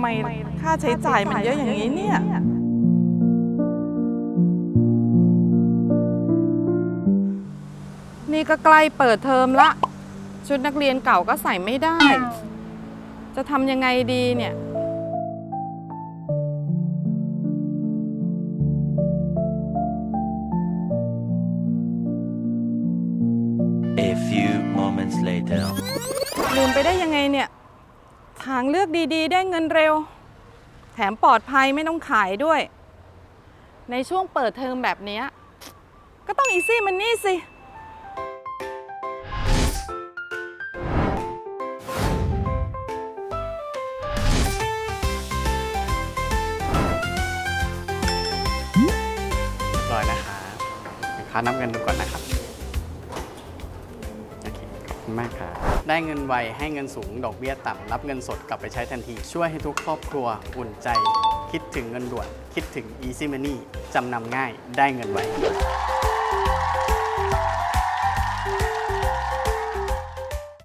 ไมค่าใช้จ่ายมันเยอะอย่างนี้เนี่ยนี่ก็ใกล้เปิดเทอมละ ชุดนักเรียนเก่าก็ใส่ไม่ได้ จะทำยังไงดีเนี่ย A few moments later. ลืมไปได้ยังไงเนี่ย ทางเลือกดีๆ ได้เงินเร็ว แถมปลอดภัยไม่ต้องขายด้วย ในช่วงเปิดเทอมแบบเนี้ยก็ต้องอีซี่มันนี่สิ เรียบร้อยนะครับเดี๋ยวค้านับเงินดูก่อนนะครับ คุณมากครับได้เงินไวให้เงินสูง ดอกเบี้ยต่ำรับเงินสดกลับไปใช้ทันที ช่วยให้ทุกครอบครัวอุ่นใจ คิดถึงเงินด่วน คิดถึง Easy Money จำนำง่ายได้เงินไว